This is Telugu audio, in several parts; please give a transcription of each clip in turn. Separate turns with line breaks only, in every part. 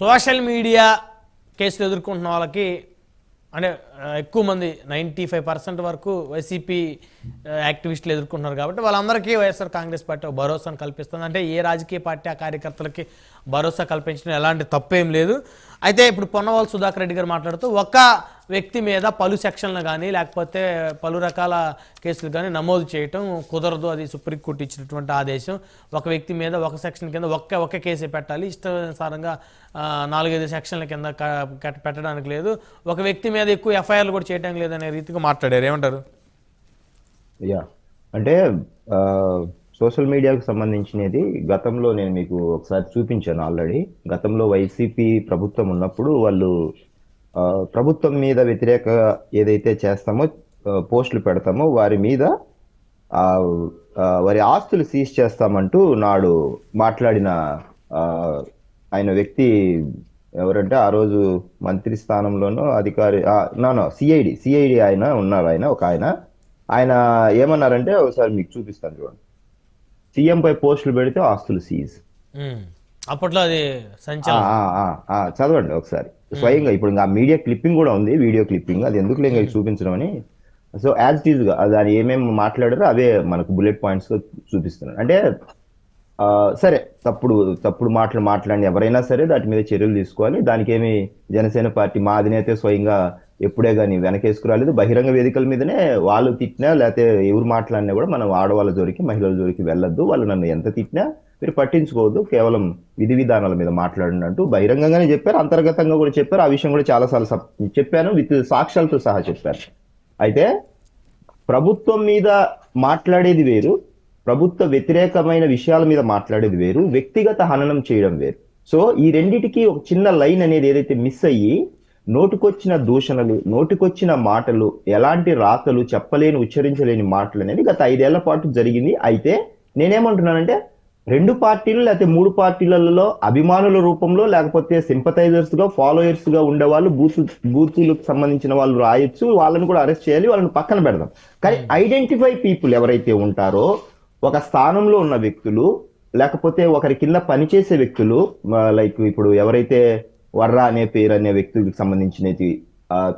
సోషల్ మీడియా కేసులు ఎదుర్కొంటున్న వాళ్ళకి అంటే ఎక్కువ మంది నైంటీ ఫైవ్ పర్సెంట్ వరకు వైసీపీ యాక్టివిస్టులు ఎదుర్కొంటున్నారు కాబట్టి వాళ్ళందరికీ వైఎస్ఆర్ కాంగ్రెస్ పార్టీ భరోసాను కల్పిస్తుంది. అంటే ఏ రాజకీయ పార్టీ ఆ కార్యకర్తలకి భరోసా కల్పించడం ఎలాంటి తప్పేం లేదు. అయితే ఇప్పుడు పొన్నవాళ్ళు సుధాకర్ రెడ్డి గారు మాట్లాడుతూ ఒక వ్యక్తి మీద పలు సెక్షన్లు కానీ లేకపోతే పలు రకాల కేసులు కానీ నమోదు చేయటం కుదరదు. అది సుప్రీంకోర్టు ఇచ్చినటువంటి ఆదేశం. ఒక వ్యక్తి మీద ఒక సెక్షన్ కింద ఒక్క ఒక్క కేసే పెట్టాలి. ఇష్టానుసారంగా నాలుగైదు సెక్షన్ల కింద పెట్టడానికి లేదు. ఒక వ్యక్తి మీద ఎక్కువ ఎఫ్ఐఆర్లు కూడా చేయడానికి లేదనే రీతిగా మాట్లాడారు. ఏమంటారు?
యా. అంటే సోషల్ మీడియాకు సంబంధించినది గతంలో నేను మీకు ఒకసారి చూపించాను ఆల్రెడీ. గతంలో వైసీపీ ప్రభుత్వం ఉన్నప్పుడు వాళ్ళు ప్రభుత్వం మీద వ్యతిరేక ఏదైతే చేస్తామో పోస్టులు పెడతామో వారి మీద వారి ఆస్తులు సీజ్ చేస్తామంటూ నాడు మాట్లాడిన ఆయన వ్యక్తి ఎవరంటే ఆ రోజు మంత్రి స్థానంలోనూ అధికారి నానో సిఐడి సిఐడి ఆయన ఉన్నారు ఆయన ఒక ఆయన. ఆయన ఏమన్నారంటే ఒకసారి మీకు చూపిస్తాను చూడండి. సీఎం పై పోస్టులు పెడితే ఆస్తులు సీజ్.
అప్పట్లో అది
ఆ, ఆ, ఆ, ఆ, చదవండి ఒకసారి. స్వయంగా ఇప్పుడు ఇంకా మీడియా క్లిప్పింగ్ కూడా ఉంది వీడియో క్లిప్పింగ్. అది ఎందుకు లేక చూపించడం అని. సో యాజ్ ఇట్ ఈస్గా అది దాని ఏమేమి మాట్లాడారో అవే మనకు బుల్లెట్ పాయింట్స్గా చూపిస్తున్నాను అంటే ఆ, సరే తప్పుడు తప్పుడు మాటలు మాట్లాడిన ఎవరైనా సరే దాటి మీద చర్యలు తీసుకోవాలి. దానికి ఏమి జనసేన పార్టీ మా అధినేత స్వయంగా ఎప్పుడే కానీ వెనకేసుకురాలేదు బహిరంగ వేదికల మీదనే వాళ్ళు తిట్టినా లేకపోతే ఎవరు మాట్లాడినా కూడా మనం ఆడవాళ్ళ జోరికి మహిళల జోరికి వెళ్ళొద్దు. వాళ్ళు నన్ను ఎంత తిట్టినా మీరు పట్టించుకోవద్దు. కేవలం విధి విధానాల మీద మాట్లాడండి అంటూ బహిరంగంగానే చెప్పారు. అంతర్గతంగా కూడా చెప్పారు. ఆ విషయం కూడా చాలాసార్లు చెప్పాను. విత్ సాక్ష్యాలతో సహా చెప్పారు. అయితే ప్రభుత్వం మీద మాట్లాడేది వేరు. ప్రభుత్వ వ్యతిరేకమైన విషయాల మీద మాట్లాడేది వేరు వ్యక్తిగత హననం చేయడం వేరు. సో ఈ రెండిటికి ఒక చిన్న లైన్ అనేది ఏదైతే మిస్ అయ్యి నోటికొచ్చిన దూషణలు నోటికొచ్చిన మాటలు ఎలాంటి రాతలు చెప్పలేని ఉచ్చరించలేని మాటలు అనేది గత ఐదేళ్ళ పాటు జరిగింది. అయితే నేనేమంటున్నానంటే రెండు పార్టీలు లేకపోతే మూడు పార్టీలలో అభిమానుల రూపంలో లేకపోతే సింపథైజర్స్గా ఫాలోయర్స్గా ఉండే వాళ్ళు బూత్ బూతులకు సంబంధించిన వాళ్ళు రాయొచ్చు వాళ్ళని కూడా అరెస్ట్ చేయాలి వాళ్ళని పక్కన పెడదాం. కానీ ఐడెంటిఫై పీపుల్ ఎవరైతే ఉంటారో ఒక స్థానంలో ఉన్న వ్యక్తులు లేకపోతే ఒకరి కింద పనిచేసే వ్యక్తులు లైక్ ఇప్పుడు ఎవరైతే వర్రా అనే పేరు అనే వ్యక్తులకు సంబంధించినది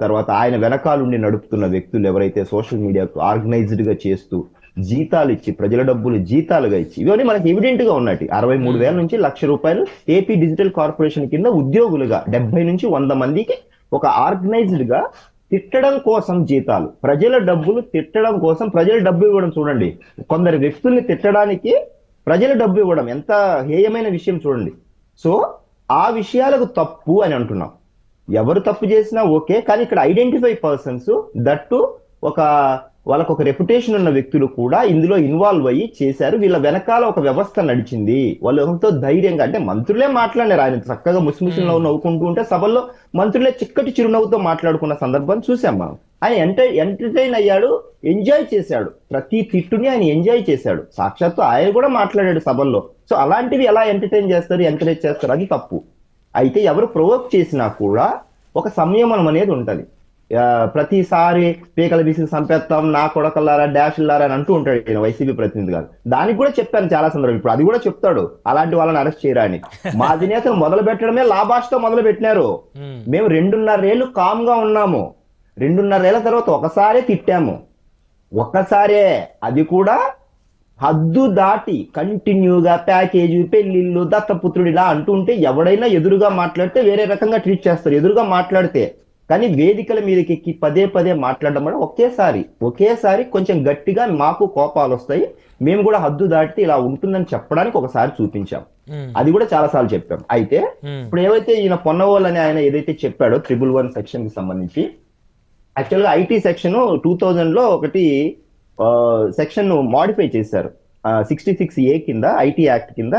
తర్వాత ఆయన వెనకాలండి నడుపుతున్న వ్యక్తులు ఎవరైతే సోషల్ మీడియాకు ఆర్గనైజ్డ్గా చేస్తూ జీతాలు ఇచ్చి ప్రజల డబ్బులు జీతాలుగా ఇచ్చి ఇవన్నీ మనకి ఎవిడెంట్గా ఉన్నాయి అరవై మూడు వేల నుంచి లక్ష రూపాయలు ఏపీ డిజిటల్ కార్పొరేషన్ కింద ఉద్యోగులుగా డెబ్బై నుంచి వంద మందికి ఒక ఆర్గనైజ్డ్గా తిట్టడం కోసం జీతాలు. ప్రజల డబ్బులు తిట్టడం కోసం ప్రజల డబ్బు ఇవ్వడం చూడండి. కొందరు వ్యక్తుల్ని తిట్టడానికి ప్రజల డబ్బు ఇవ్వడం ఎంత హేయమైన విషయం చూడండి. సో ఆ విషయాలకు తప్పు అని అంటున్నాం. ఎవరు తప్పు చేసినా ఓకే కానీ ఇక్కడ ఐడెంటిఫై పర్సన్స్ దట్టు ఒక వాళ్ళకు ఒక రెప్యుటేషన్ ఉన్న వ్యక్తులు కూడా ఇందులో ఇన్వాల్వ్ అయ్యి చేశారు. వీళ్ళ వెనకాల ఒక వ్యవస్థ నడిచింది. వాళ్ళు ఎంతో ధైర్యంగా అంటే మంత్రులే మాట్లాడారు ఆయన చక్కగా ముసిముసిలో నవ్వుకుంటూ ఉంటే సభల్లో మంత్రులే చిక్కటి చిరునవ్వుతో మాట్లాడుకున్న సందర్భం చూసాం మనం. ఆయన ఎంట ఎంటర్టైన్ అయ్యాడు ఎంజాయ్ చేశాడు. ప్రతి తిట్టుని ఆయన ఎంజాయ్ చేశాడు. సాక్షాత్తు ఆయన కూడా మాట్లాడాడు సభల్లో. సో అలాంటివి ఎలా ఎంటర్టైన్ చేస్తారు ఎంకరేజ్ చేస్తారు? అది తప్పు. అయితే ఎవరు ప్రొవోక్ చేసినా కూడా ఒక సంయమనం అనేది ఉంటది. ప్రతిసారి పీకల బీసి సంపేస్తాం నా కొడకల్లారా డాష్లారా అని అంటూ ఉంటాడు ఈయన వైసీపీ ప్రతినిధి గారు. దానికి కూడా చెప్పాను చాలా సందర్భం ఇప్పుడు అది కూడా చెప్తాడు. అలాంటి వాళ్ళని అరెస్ట్ చేయరా అని. మా అధినేతను మొదలు పెట్టడమే లాభాష్తో మొదలు పెట్టినారు. మేము. రెండున్నరేళ్ళు కామ్గా ఉన్నాము. రెండున్నరేళ్ళ తర్వాత ఒకసారే తిట్టాము. ఒక్కసారే అది కూడా హద్దు దాటి కంటిన్యూగా ప్యాకేజీ పెళ్ళిళ్ళు దత్తపుత్రుడు ఇలా అంటుంటే ఎవడైనా ఎదురుగా మాట్లాడితే వేరే రకంగా ట్రీట్ చేస్తారు. ఎదురుగా మాట్లాడితే కానీ వేదికల మీదకి ఎక్కి పదే పదే మాట్లాడడం వల్ల ఒకేసారి ఒకేసారి కొంచెం గట్టిగా మాకు కోపాలు వస్తాయి. మేము కూడా హద్దు దాటితే ఇలా ఉంటుందని చెప్పడానికి ఒకసారి చూపించాం. అది కూడా చాలా సార్లు చెప్పాం. అయితే. ఇప్పుడు ఏవైతే ఈయన పొన్నవోల్ అని ఆయన ఏదైతే చెప్పాడో ట్రిపుల్ వన్ సెక్షన్కి సంబంధించి యాక్చువల్గా ఐటీ సెక్షన్ టూ థౌజండ్లో ఒకటి సెక్షన్ మాడిఫై చేశారు. సిక్స్టీ సిక్స్ ఏ కింద ఐటీ యాక్ట్ కింద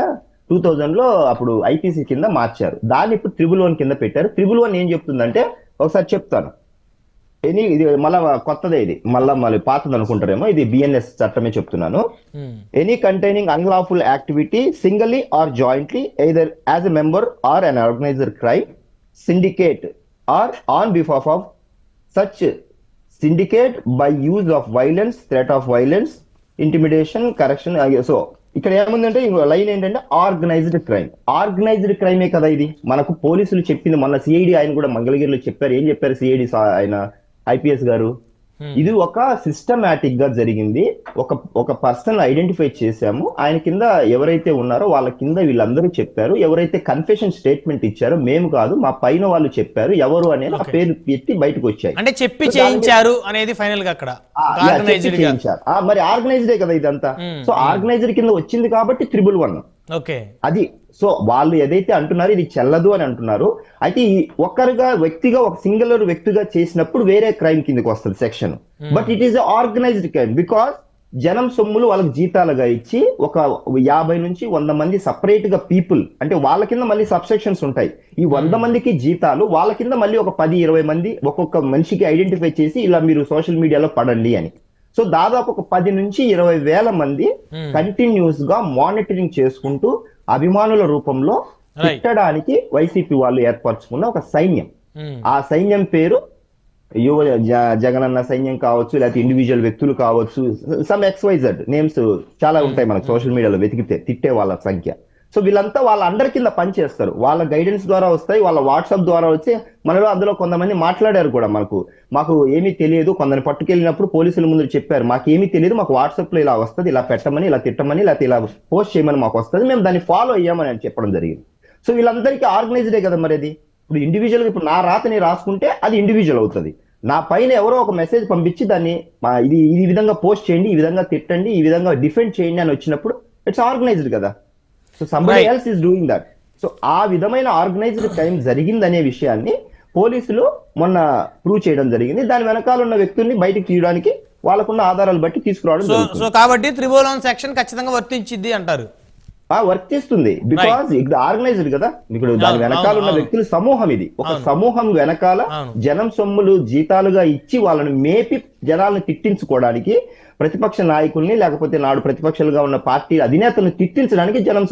టూ థౌజండ్లో అప్పుడు ఐపీసీ కింద మార్చారు. దాన్ని ఇప్పుడు త్రిబుల్ వన్ కింద పెట్టారు. త్రిబుల్ వన్ ఏం చెప్తుందంటే ఒకసారి చెప్తాను. ఎనీ ఇది మళ్ళా కొత్తది ఇది. మళ్ళీ మళ్ళీ పాతది అనుకుంటారేమో. ఇది బిఎన్ఎస్ చట్టమే చెప్తున్నాను. Any containing unlawful activity singly or jointly either as a member or an organiser crime syndicate or on behalf of such syndicate by use of violence threat of violence intimidation correction so ఇక్కడ ఏముందంటే లైన్ ఏంటంటే ఆర్గనైజ్డ్ క్రైమ్ ఆర్గనైజ్డ్ క్రైమే కదా ఇది? మనకు పోలీసులు చెప్పింది మొన్న సిఐడి ఆయన కూడా మంగళగిరిలో చెప్పారు. ఏం చెప్పారు సిఐడి ఆయన? ఐపీఎస్ గారు? ఇది ఒక సిస్టమేటిక్గా జరిగింది. ఒక ఒక పర్సన్ ఐడెంటిఫై చేశాము. ఆయన కింద ఎవరైతే ఉన్నారో వాళ్ళ కింద వీళ్ళందరూ చెప్పారు. ఎవరైతే కన్ఫెషన్ స్టేట్మెంట్ ఇచ్చారో మేము కాదు మా పైన వాళ్ళు చెప్పారు. ఎవరు అనేది ఆ పేరు ఎత్తి బయటకు వచ్చాయి.
అంటే చెప్పి చేయించారు అనేది ఫైనల్గా అక్కడ.
చేయించారు. మరి ఆర్గనైజ్డే కదా ఇదంతా? సో ఆర్గనైజ్డ్ కింద వచ్చింది కాబట్టి త్రిబుల్ వన్
ఓకే
అది సో వాళ్ళు ఏదైతే అంటున్నారో ఇది చెల్లదు అని అంటున్నారు. అయితే ఈ ఒక్కరుగా వ్యక్తిగా ఒక సింగులర్ వ్యక్తిగా చేసినప్పుడు వేరే క్రైమ్ కిందకి వస్తుంది section. But it is organised crime because జనం సొమ్ములు వాళ్ళకి జీతాలుగా ఇచ్చి ఒక యాభై నుంచి వంద మంది సపరేట్గా పీపుల్ అంటే వాళ్ళ కింద మళ్ళీ సబ్సెక్షన్స్ ఉంటాయి. ఈ వంద మందికి జీతాలు వాళ్ళ కింద మళ్ళీ ఒక పది ఇరవై మంది ఒక్కొక్క మనిషికి ఐడెంటిఫై చేసి ఇలా మీరు సోషల్ మీడియాలో పడండి అని. సో దాదాపు ఒక పది నుంచి ఇరవై వేల మంది కంటిన్యూస్గా మానిటరింగ్ చేసుకుంటూ అభిమానుల రూపంలో తిట్టడానికి వైసీపీ వాళ్ళు ఏర్పరచుకున్న ఒక సైన్యం. ఆ సైన్యం పేరు యువ జగనన్న సైన్యం కావచ్చు లేకపోతే ఇండివిజువల్ వ్యక్తులు కావచ్చు సమ్ ఎక్స్వైజెడ్ నేమ్స్ చాలా ఉంటాయి మనకు సోషల్ మీడియాలో వెతికితే తిట్టే వాళ్ళ సంఖ్య. సో వీళ్ళంతా వాళ్ళ అందరి కింద పనిచేస్తారు వాళ్ళ గైడెన్స్ ద్వారా వస్తాయి వాళ్ళ వాట్సాప్ ద్వారా వచ్చి మనలో అందులో కొంతమంది మాట్లాడారు కూడా మనకు. మాకు ఏమీ తెలియదు కొందరిని పట్టుకెళ్ళినప్పుడు పోలీసుల ముందు చెప్పారు మాకు ఏమీ తెలియదు మాకు వాట్సాప్లో ఇలా వస్తుంది ఇలా పెట్టమని ఇలా తిట్టమని లేకపోతే ఇలా పోస్ట్ చేయమని మాకు వస్తుంది మేము దాన్ని ఫాలో అయ్యామని అని చెప్పడం జరిగింది. సో వీళ్ళందరికీ ఆర్గనైజ్డే కదా మరి అది. ఇప్పుడు ఇండివిజువల్గా ఇప్పుడు నా రాతని రాసుకుంటే అది ఇండివిజువల్ అవుతుంది. నా పైన ఎవరో ఒక మెసేజ్ పంపించి దాన్ని మా ఇది ఈ విధంగా పోస్ట్ చేయండి ఈ విధంగా తిట్టండి ఈ విధంగా డిఫెండ్ చేయండి అని వచ్చినప్పుడు ఇట్స్ ఆర్గనైజ్డ్ కదా. So somebody. Else is doing that so ఆ విధమైన ఆర్గనైజ్డ్ క్రైమ్ జరిగిందనే విషయాన్ని పోలీసులు మొన్న ప్రూవ్ చేయడం జరిగింది. దాని వెనకాల ఉన్న వ్యక్తుల్ని బయటికి తీయడానికి వాళ్ళకున్న ఆధారాలు బట్టి తీసుకురావడం
సో కాబట్టి త్రిభువనం సెక్షన్ ఖచ్చితంగా వర్తించిద్ది అంటారు.
వర్తిస్తుంది. బికాస్ ఇది ఆర్గనైజ్డ్ కదా. ఇప్పుడు దాని వెనకాల ఉన్న వ్యక్తులు సమూహం ఇది. ఒక. సమూహం వెనకాల. జనం సొమ్ములు జీతాలుగా ఇచ్చి వాళ్ళని మేపి జనాలను తిట్టించుకోవడానికి ప్రతిపక్ష నాయకుల్ని లేకపోతే నాడు ప్రతిపక్షాలుగా ఉన్న పార్టీ అధినేతలను తిట్టించడానికి జనం